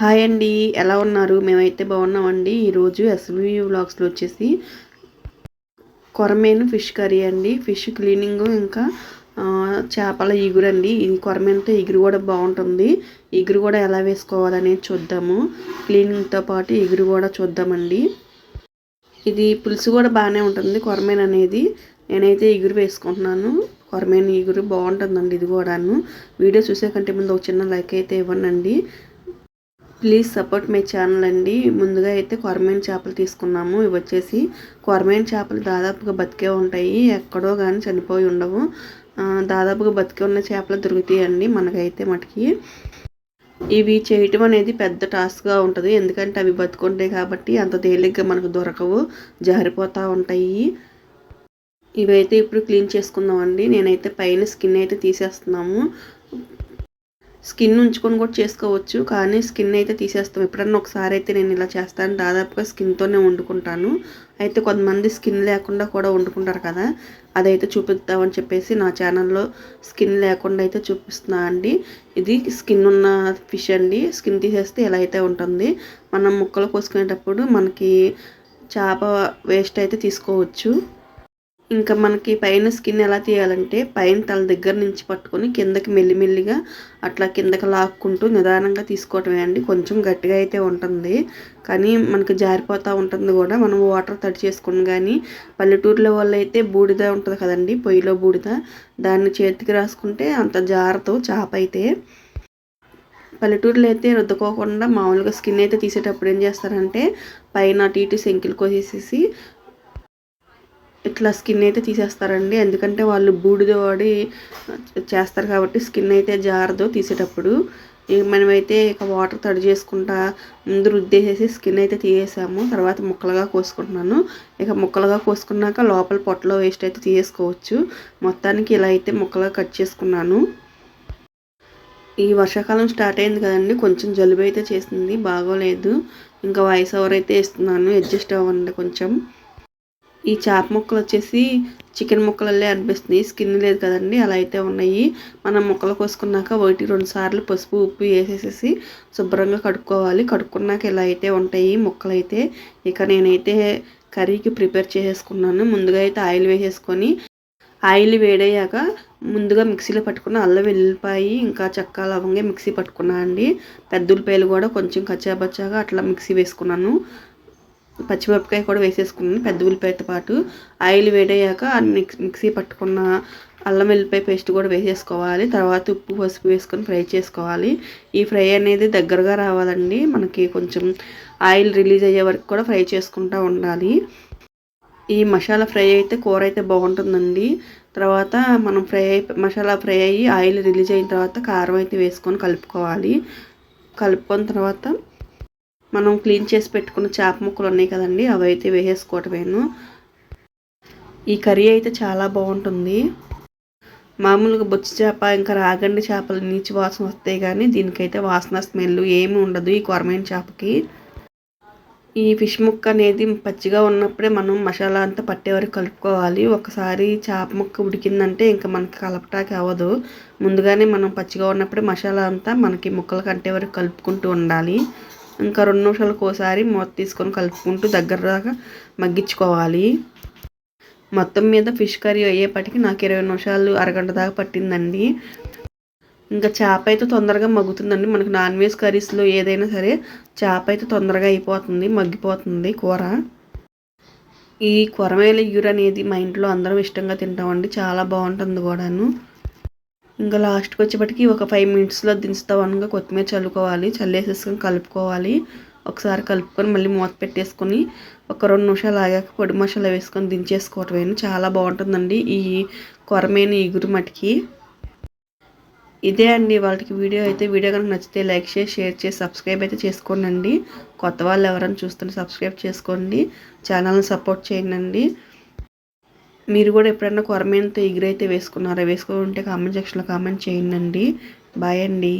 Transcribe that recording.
Hi అండి ఎలా ఉన్నారు? మేమైతే బాగున్నామండి. ఈరోజు ఎస్వి వ్లాగ్స్లో వచ్చేసి కొరమేను ఫిష్ కర్రీ అండి. ఫిష్ క్లీనింగ్ ఇంకా చేపల ఇగురు ఇది కొరమేనుతో ఇగురు కూడా బాగుంటుంది. ఇగురు కూడా ఎలా వేసుకోవాలనేది చూద్దాము. క్లీనింగ్తో పాటు ఇగురు కూడా చూద్దామండి. ఇది పులుసు కూడా బాగానే ఉంటుంది కొరమేను అనేది. నేనైతే ఇగురు వేసుకుంటున్నాను. కొరమేను ఇగురు బాగుంటుందండి ఇది కూడాను. వీడియో చూసే కంటే ముందు ఒక చిన్న లైక్ అయితే ఇవ్వండి ప్లీజ్ సపోర్ట్ మై ఛానల్ అండి. ముందుగా అయితే కొరమైన చేపలు తీసుకున్నాము. ఇవి వచ్చేసి కొరమైన చేపలు దాదాపుగా బతికే ఉంటాయి. ఎక్కడో కానీ చనిపోయి ఉండవు. దాదాపుగా బతికే ఉన్న చేపలు దొరుకుతాయండి మనకైతే మటుకి. ఇవి చేయటం అనేది పెద్ద టాస్క్గా ఉంటుంది. ఎందుకంటే అవి బతుకుంటాయి కాబట్టి అంత తేలిగ్గా మనకు దొరకవు. జారిపోతూ ఉంటాయి. ఇవైతే ఇప్పుడు క్లీన్ చేసుకుందామండి. నేనైతే పైన స్కిన్ అయితే తీసేస్తున్నాము. స్కిన్ ఉంచుకొని కూడా చేసుకోవచ్చు కానీ స్కిన్ అయితే తీసేస్తాం. ఎప్పుడన్నా ఒకసారి అయితే నేను ఇలా చేస్తాను. దాదాపుగా స్కిన్తోనే వండుకుంటాను. అయితే కొంతమంది స్కిన్ లేకుండా కూడా వండుకుంటారు కదా అదైతే చూపిద్దామని చెప్పేసి నా ఛానల్లో స్కిన్ లేకుండా అయితే చూపిస్తున్నా అండి. ఇది స్కిన్ ఉన్న ఫిష్ అండి. స్కిన్ తీసేస్తే ఎలా అయితే ఉంటుంది మనం ముక్కలు కోసుకునేటప్పుడు మనకి చేప వేస్ట్ అయితే తీసుకోవచ్చు. ఇంకా మనకి పైన స్కిన్ ఎలా తీయాలంటే పైన తల దగ్గర నుంచి పట్టుకొని కిందకి మెల్లిమెల్లిగా అట్లా కిందకి లాక్కుంటూ నిదానంగా తీసుకోవటమే అండి. కొంచెం గట్టిగా అయితే ఉంటుంది. కానీ మనకి జారిపోతూ ఉంటుంది కూడా. మనం వాటర్ తడి చేసుకుని కానీ పల్లెటూరులో వాళ్ళు అయితే బూడిద ఉంటుంది కదండి. పొయ్యిలో బూడిద. దాన్ని చేతికి రాసుకుంటే అంత జారతో చేప అయితే. పల్లెటూరులో అయితే రుద్దుకోకుండా మామూలుగా స్కిన్ అయితే తీసేటప్పుడు ఏం చేస్తారంటే పైన అటు ఇటు సెంకిల్ కోసేసేసి ఇట్లా స్కిన్ అయితే తీసేస్తారండి. ఎందుకంటే వాళ్ళు బూడిద వాడి చేస్తారు కాబట్టి స్కిన్ అయితే జారదు తీసేటప్పుడు. మనమైతే ఇక వాటర్ తడి చేసుకుంటా ముందు రుద్దేసేసి స్కిన్ అయితే తీసేసాము. తర్వాత ముక్కలుగా కోసుకుంటున్నాను. ఇక ముక్కలుగా కోసుకున్నాక లోపల పొట్టలో వేస్ట్ అయితే తీసేసుకోవచ్చు. మొత్తానికి ఇలా అయితే ముక్కలుగా కట్ చేసుకున్నాను. ఈ వర్షాకాలం స్టార్ట్ అయింది కదండి. కొంచెం జలుబు అయితే చేసింది. బాగోలేదు. ఇంకా వాయిస్ ఓవర్ అయితే ఇస్తున్నాను అడ్జస్ట్ అవ్వండి కొంచెం. ఈ చేప ముక్కలు వచ్చేసి చికెన్ ముక్కలల్లే అనిపిస్తుంది. స్కిన్ లేదు కదండి అలా అయితే ఉన్నాయి. మనం ముక్కలు కోసుకున్నాక ఒకటి రెండు సార్లు పసుపు ఉప్పు వేసేసేసి శుభ్రంగా కడుక్కోవాలి. కడుక్కున్నాక ఇలా అయితే ఉంటాయి ముక్కలు అయితే ఇక నేనైతే కర్రీకి ప్రిపేర్ చేసేసుకున్నాను. ముందుగా అయితే ఆయిల్ వేసేసుకొని ఆయిల్ వేడయ్యాక ముందుగా మిక్సీలో పట్టుకున్న అల్లం వెల్లిపాయి ఇంకా చెక్క లవంగా మిక్సీ పట్టుకున్నా అండి. పెద్ద ఉల్లిపాయలు కూడా కొంచెం కచ్చాబచ్చాగా అట్లా మిక్సీ వేసుకున్నాను. పచ్చిమిరపకాయ కూడా వేసేసుకున్నాను పెద్ద ఉల్లిపాయతో పాటు. ఆయిల్ వేడయ్యాక మిక్సీ పట్టుకున్న అల్లం వెల్లిపాయ పేస్ట్ కూడా వేసేసుకోవాలి. తర్వాత ఉప్పు పసుపు వేసుకొని ఫ్రై చేసుకోవాలి. ఈ ఫ్రై అనేది దగ్గరగా రావాలండి. మనకి కొంచెం ఆయిల్ రిలీజ్ అయ్యే వరకు కూడా ఫ్రై చేసుకుంటూ ఉండాలి. ఈ మసాలా ఫ్రై అయితే కూర అయితే బాగుంటుందండి. తర్వాత మనం ఫ్రై అయి మసాలా ఫ్రై అయ్యి ఆయిల్ రిలీజ్ అయిన తర్వాత కారం అయితే వేసుకొని కలుపుకోవాలి. కలుపుకున్న తర్వాత మనం క్లీన్ చేసి పెట్టుకున్న చేప ముక్కలు ఉన్నాయి కదండి అవి అయితే వేసేసుకోవటమేను. ఈ కర్రీ అయితే చాలా బాగుంటుంది. మామూలుగా బొచ్చు చేప ఇంకా రాగండి చేపలు నీచి వాసన వస్తాయి కానీ దీనికైతే వాసన స్మెల్ ఏమీ ఉండదు ఈ కొరమైన చేపకి. ఈ ఫిష్ ముక్క అనేది పచ్చిగా ఉన్నప్పుడే మనం మసాలా అంతా పట్టే వరకు కలుపుకోవాలి. ఒకసారి చేప ముక్క ఉడికిందంటే ఇంకా మనకి కలపటానికి అవ్వదు. ముందుగానే మనం పచ్చిగా ఉన్నప్పుడే మసాలా అంతా మనకి ముక్కలు కంటే వరకు కలుపుకుంటూ ఉండాలి. ఇంకా రెండు నిమిషాలకు ఒకసారి మూత తీసుకొని కలుపుకుంటూ దగ్గర దాకా మగ్గించుకోవాలి. మొత్తం మీద ఫిష్ కర్రీ అయ్యేపటికి నాకు ఇరవై నిమిషాలు అరగంట దాకా పట్టిందండి. ఇంకా చేప అయితే తొందరగా మగ్గుతుందండి. మనకు నాన్ వెజ్ కర్రీస్లో ఏదైనా సరే చేప అయితే తొందరగా అయిపోతుంది మగ్గిపోతుంది కూర. ఈ కొరమేల ఇగురు అనేది మా ఇంట్లో అందరం ఇష్టంగా తింటామండి. చాలా బాగుంటుంది కూడాను. ఇంకా లాస్ట్కి వచ్చేపటికి ఒక ఫైవ్ మినిట్స్లో దించుతామనగా కొత్తిమీర చల్లుకోవాలి చల్లేసేసుకొని కలుపుకోవాలి. ఒకసారి కలుపుకొని మళ్ళీ మూత పెట్టేసుకొని ఒక రెండు నిమిషాలు ఆగాక పొడి మసాలా వేసుకొని దించేసుకోవటమేను చాలా బాగుంటుందండి ఈ కొరమైన ఇగురు మటికి ఇదే అండి వాళ్ళకి వీడియో అయితే. వీడియో కనుక నచ్చితే లైక్ చేసి షేర్ చేసి సబ్స్క్రైబ్ అయితే చేసుకోండి కొత్త వాళ్ళు ఎవరైనా చూస్తుంటే సబ్స్క్రైబ్ చేసుకోండి. ఛానల్ని సపోర్ట్ చేయండి మీరు కూడా ఎప్పుడైనా కొరమేనతో ఎగురైతే వేసుకున్నారా వేసుకుంటే కామెంట్ సెక్షన్లో కామెంట్ చేయండి. బాయ్ అండి.